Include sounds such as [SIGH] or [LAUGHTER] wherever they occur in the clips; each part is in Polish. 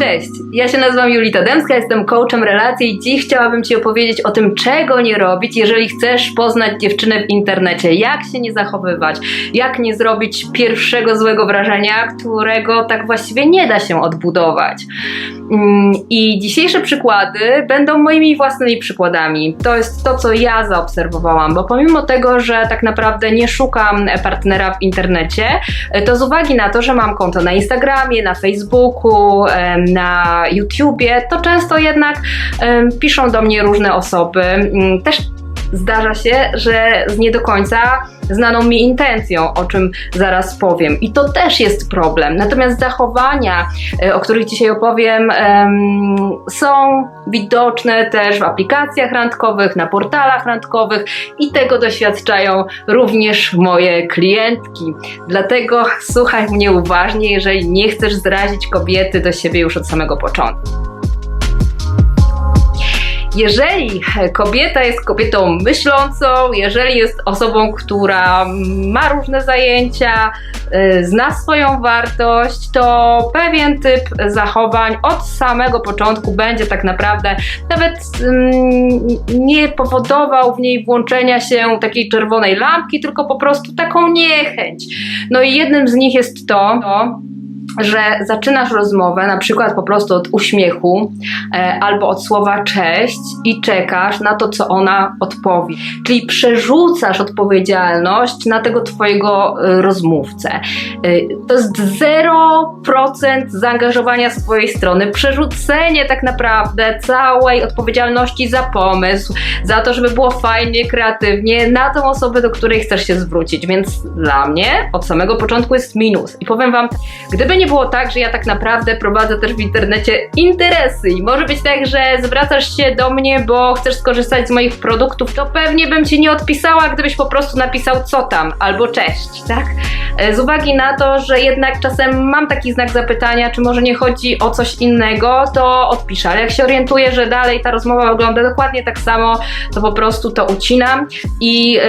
Cześć, ja się nazywam Julita Dębska, jestem coachem relacji i dziś chciałabym Ci opowiedzieć o tym, czego nie robić, jeżeli chcesz poznać dziewczynę w internecie, jak się nie zachowywać, jak nie zrobić pierwszego złego wrażenia, którego tak właściwie nie da się odbudować. Mm, I dzisiejsze przykłady będą moimi własnymi przykładami. To jest to, co ja zaobserwowałam, bo pomimo tego, że tak naprawdę nie szukam partnera w internecie, to z uwagi na to, że mam konto na Instagramie, na Facebooku, na YouTubie, to często jednak piszą do mnie różne osoby. Mm, też zdarza się, że z nie do końca znaną mi intencją, o czym zaraz powiem. I to też jest problem. Natomiast zachowania, e, o których dzisiaj opowiem, są widoczne też w aplikacjach randkowych, na portalach randkowych i tego doświadczają również moje klientki. Dlatego słuchaj mnie uważnie, jeżeli nie chcesz zrazić kobiety do siebie już od samego początku. Jeżeli kobieta jest kobietą myślącą, jeżeli jest osobą, która ma różne zajęcia, y, zna swoją wartość, to pewien typ zachowań od samego początku będzie tak naprawdę nawet mm, nie powodował w niej włączenia się takiej czerwonej lampki, tylko po prostu taką niechęć. No i jednym z nich jest to, to że zaczynasz rozmowę na przykład po prostu od uśmiechu e, albo od słowa cześć i czekasz na to, co ona odpowie. Czyli przerzucasz odpowiedzialność na tego twojego e, rozmówcę. E, to jest 0% zaangażowania z twojej strony, przerzucenie tak naprawdę całej odpowiedzialności za pomysł, za to, żeby było fajnie, kreatywnie na tą osobę, do której chcesz się zwrócić. Więc dla mnie od samego początku jest minus. I powiem wam, gdyby nie było tak, że ja tak naprawdę prowadzę też w internecie interesy. I może być tak, że zwracasz się do mnie, bo chcesz skorzystać z moich produktów, to pewnie bym ci nie odpisała, gdybyś po prostu napisał co tam albo cześć, tak? E, z uwagi na to, że jednak czasem mam taki znak zapytania, czy może nie chodzi o coś innego, to odpiszę, ale jak się orientuję, że dalej ta rozmowa wygląda dokładnie tak samo, to po prostu to ucinam. I yy,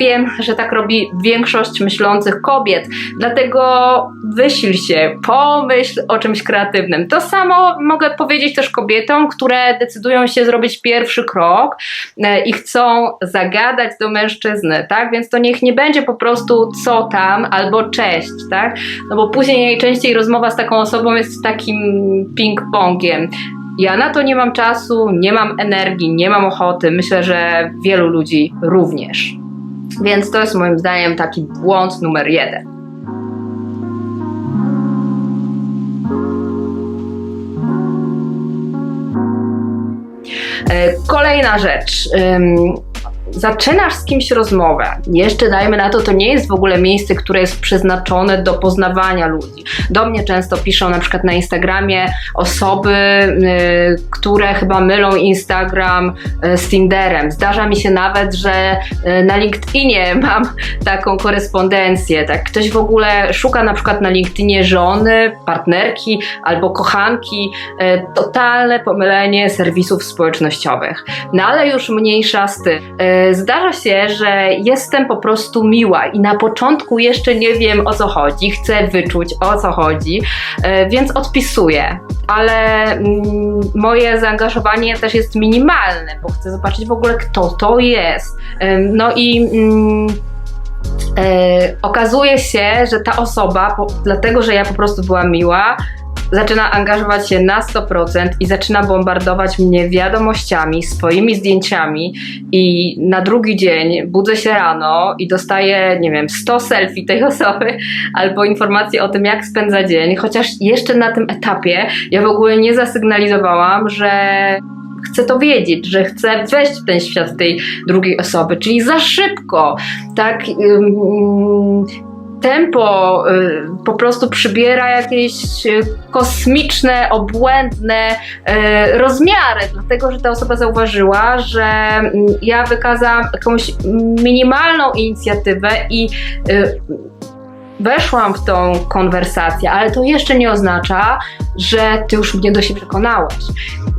wiem, że tak robi większość myślących kobiet, dlatego wyś wysil się, pomyśl o czymś kreatywnym. To samo mogę powiedzieć też kobietom, które decydują się zrobić pierwszy krok e, i chcą zagadać do mężczyzny, tak? Więc to niech nie będzie po prostu co tam albo cześć, tak? No bo później najczęściej rozmowa z taką osobą jest takim ping-pongiem. Ja na to nie mam czasu, nie mam energii, nie mam ochoty. Myślę, że wielu ludzi również. Więc to jest moim zdaniem taki błąd numer jeden. Kolejna rzecz zaczynasz z kimś rozmowę, jeszcze dajmy na to, to nie jest w ogóle miejsce, które jest przeznaczone do poznawania ludzi. Do mnie często piszą na przykład na Instagramie osoby, y, które chyba mylą Instagram y, z Tinderem. Zdarza mi się nawet, że y, na LinkedInie [LAUGHS] mam taką korespondencję. Tak, ktoś w ogóle szuka na przykład na LinkedInie żony, partnerki albo kochanki. Y, totalne pomylenie serwisów społecznościowych. No ale już mniejsza z tym zdarza się, że jestem po prostu miła i na początku jeszcze nie wiem o co chodzi, chcę wyczuć o co chodzi, e, więc odpisuję. Ale mm, moje zaangażowanie też jest minimalne, bo chcę zobaczyć w ogóle kto to jest. No i. Mm, e, okazuje się, że ta osoba, dlatego że ja po prostu byłam miła, zaczyna angażować się na 100% i zaczyna bombardować mnie wiadomościami, swoimi zdjęciami i na drugi dzień budzę się rano i dostaję, nie wiem, 100 selfie tej osoby albo informacje o tym, jak spędza dzień, chociaż jeszcze na tym etapie ja w ogóle nie zasygnalizowałam, że chcę to wiedzieć, że chcę wejść w ten świat tej drugiej osoby, czyli za szybko, tak tempo y, po prostu przybiera jakieś y, kosmiczne, obłędne y, rozmiary, dlatego że ta osoba zauważyła, że mm, ja wykazałam jakąś minimalną inicjatywę i weszłam w tą konwersację, ale to jeszcze nie oznacza, że ty już mnie do siebie przekonałeś.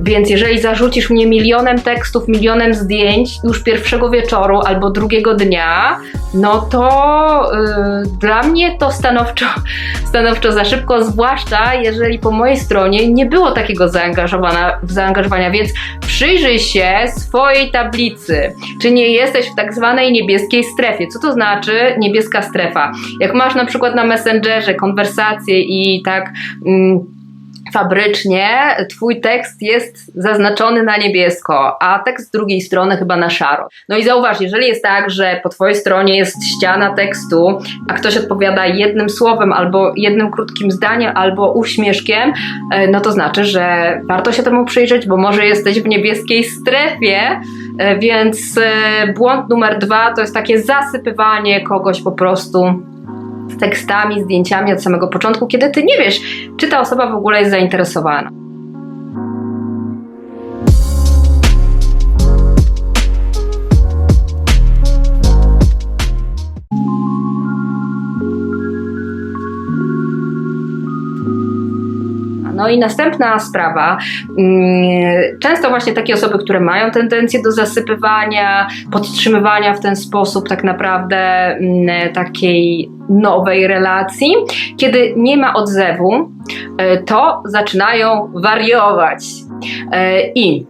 Więc jeżeli zarzucisz mnie milionem tekstów, milionem zdjęć już pierwszego wieczoru albo drugiego dnia, no to yy, dla mnie to stanowczo, [LAUGHS] stanowczo za szybko, zwłaszcza jeżeli po mojej stronie nie było takiego zaangażowania, zaangażowania. Więc przyjrzyj się swojej tablicy, czy nie jesteś w tak zwanej niebieskiej strefie. Co to znaczy niebieska strefa? Jak masz na przykład na Messengerze konwersacje i tak. Mm, fabrycznie twój tekst jest zaznaczony na niebiesko, a tekst z drugiej strony chyba na szaro. No i zauważ, jeżeli jest tak, że po twojej stronie jest ściana tekstu, a ktoś odpowiada jednym słowem albo jednym krótkim zdaniem albo uśmieszkiem, e, no to znaczy, że warto się temu przyjrzeć, bo może jesteś w niebieskiej strefie, e, więc e, błąd numer dwa to jest takie zasypywanie kogoś po prostu z tekstami, zdjęciami od samego początku, kiedy ty nie wiesz, czy ta osoba w ogóle jest zainteresowana. No i następna sprawa. Mm, często właśnie takie osoby, które mają tendencję do zasypywania, podtrzymywania w ten sposób tak naprawdę mm, takiej nowej relacji, kiedy nie ma odzewu, e, to zaczynają wariować. E, I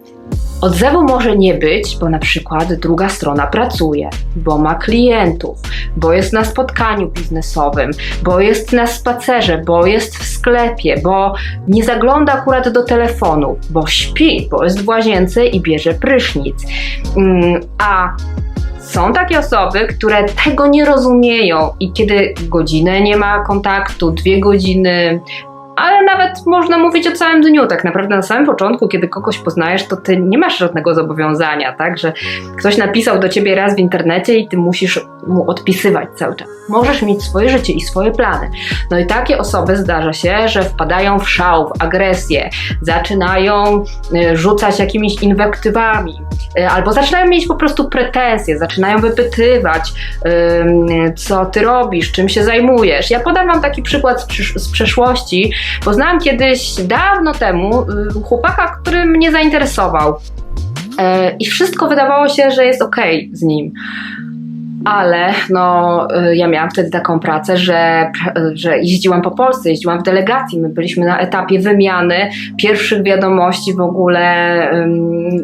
Odzewu może nie być, bo na przykład druga strona pracuje, bo ma klientów, bo jest na spotkaniu biznesowym, bo jest na spacerze, bo jest w sklepie, bo nie zagląda akurat do telefonu, bo śpi, bo jest w łazience i bierze prysznic. Mm, a są takie osoby, które tego nie rozumieją i kiedy godzinę nie ma kontaktu, dwie godziny, ale nawet można mówić o całym dniu. Tak naprawdę na samym początku, kiedy kogoś poznajesz, to ty nie masz żadnego zobowiązania, tak? Że ktoś napisał do ciebie raz w internecie i ty musisz mu odpisywać cały czas. Możesz mieć swoje życie i swoje plany. No i takie osoby zdarza się, że wpadają w szał, w agresję, zaczynają y, rzucać jakimiś inwektywami, y, albo zaczynają mieć po prostu pretensje, zaczynają wypytywać, co ty robisz, czym się zajmujesz. Ja podam wam taki przykład z przeszłości, Poznałam kiedyś, dawno temu, y, chłopaka, który mnie zainteresował. E, I wszystko wydawało się, że jest ok z nim ale no, y, ja miałam wtedy taką pracę, że, że jeździłam po Polsce, jeździłam w delegacji, my byliśmy na etapie wymiany pierwszych wiadomości w ogóle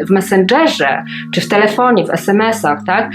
w Messengerze, czy w telefonie, w SMS-ach, tak?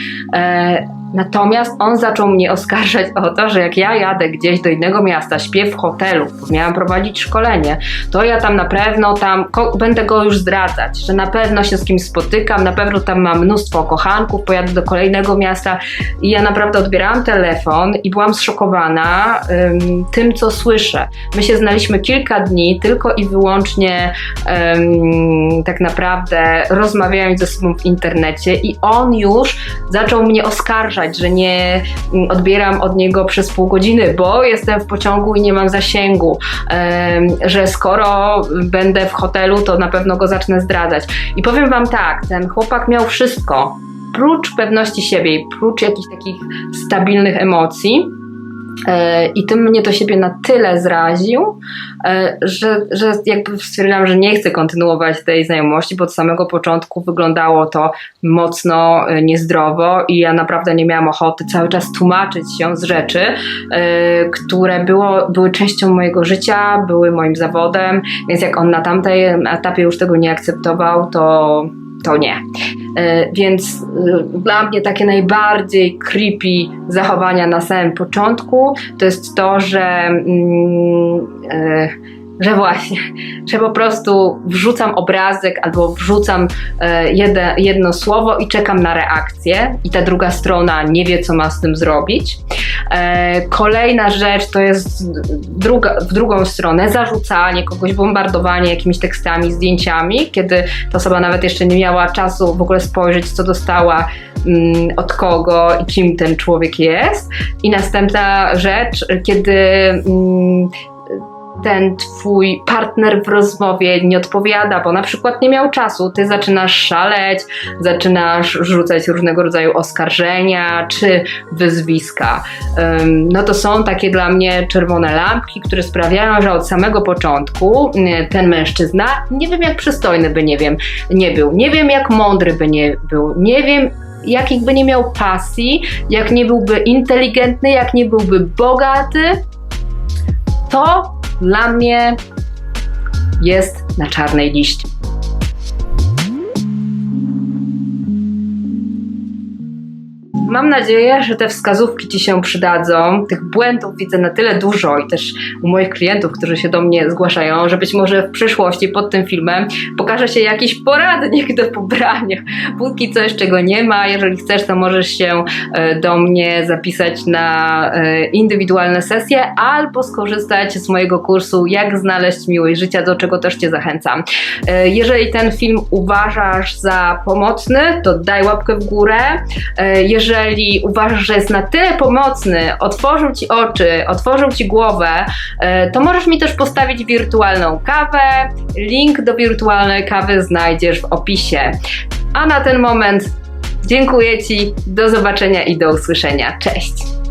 Natomiast on zaczął mnie oskarżać o to, że jak ja jadę gdzieś do innego miasta, śpię w hotelu, bo miałam prowadzić szkolenie, to ja tam na pewno tam będę go już zdradzać, że na pewno się z kimś spotykam, na pewno tam mam mnóstwo kochanków, pojadę do kolejnego miasta i ja naprawdę odbierałam telefon i byłam zszokowana um, tym, co słyszę. My się znaliśmy kilka dni tylko i wyłącznie um, tak naprawdę rozmawiając ze sobą w internecie i on już zaczął mnie oskarżać że nie mm, odbieram od niego przez pół godziny, bo jestem w pociągu i nie mam zasięgu, że skoro będę w hotelu, to na pewno go zacznę zdradzać. I powiem Wam tak, ten chłopak miał wszystko, prócz pewności siebie, prócz jakichś takich stabilnych emocji. E, I tym mnie do siebie na tyle zraził, e, że, że jakby stwierdziłam, że nie chcę kontynuować tej znajomości, bo od samego początku wyglądało to mocno e, niezdrowo i ja naprawdę nie miałam ochoty cały czas tłumaczyć się z rzeczy, które było, były częścią mojego życia, były moim zawodem, więc jak on na tamtej etapie już tego nie akceptował, to to nie. E, więc e, dla mnie takie najbardziej creepy zachowania na samym początku to jest to, że. Mm, e, że właśnie, [LAUGHS] że po prostu wrzucam obrazek albo wrzucam jedno słowo i czekam na reakcję, i ta druga strona nie wie, co ma z tym zrobić. Kolejna rzecz to jest druga, w drugą stronę zarzucanie kogoś, bombardowanie jakimiś tekstami, zdjęciami, kiedy ta osoba nawet jeszcze nie miała czasu w ogóle spojrzeć, co dostała mm, od kogo i kim ten człowiek jest. I następna rzecz, kiedy mm, ten twój partner w rozmowie nie odpowiada, bo na przykład nie miał czasu, ty zaczynasz szaleć, zaczynasz rzucać różnego rodzaju oskarżenia czy wyzwiska. No to są takie dla mnie czerwone lampki, które sprawiają, że od samego początku y, ten mężczyzna, nie wiem jak przystojny by nie wiem, nie był, nie wiem jak mądry by nie był, nie wiem jakich by nie miał pasji, jak nie byłby inteligentny, jak nie byłby bogaty, to dla mnie jest na czarnej liście. Mam nadzieję, że te wskazówki Ci się przydadzą. Tych błędów widzę na tyle dużo i też u moich klientów, którzy się do mnie zgłaszają, że być może w przyszłości pod tym filmem pokaże się jakiś poradnik do pobrania. Póki coś, czego nie ma, jeżeli chcesz, to możesz się e, do mnie zapisać na e, indywidualne sesje albo skorzystać z mojego kursu Jak znaleźć miłość życia, do czego też Cię zachęcam. E, Jeżeli ten film uważasz za pomocny, to daj łapkę w górę. E, Jeżeli uważasz, że jest na tyle pomocny, otworzył Ci oczy, otworzył Ci głowę, e, to możesz mi też postawić wirtualną kawę. Link do wirtualnej kawy znajdziesz w opisie. A na ten moment dziękuję Ci, do zobaczenia i do usłyszenia. Cześć!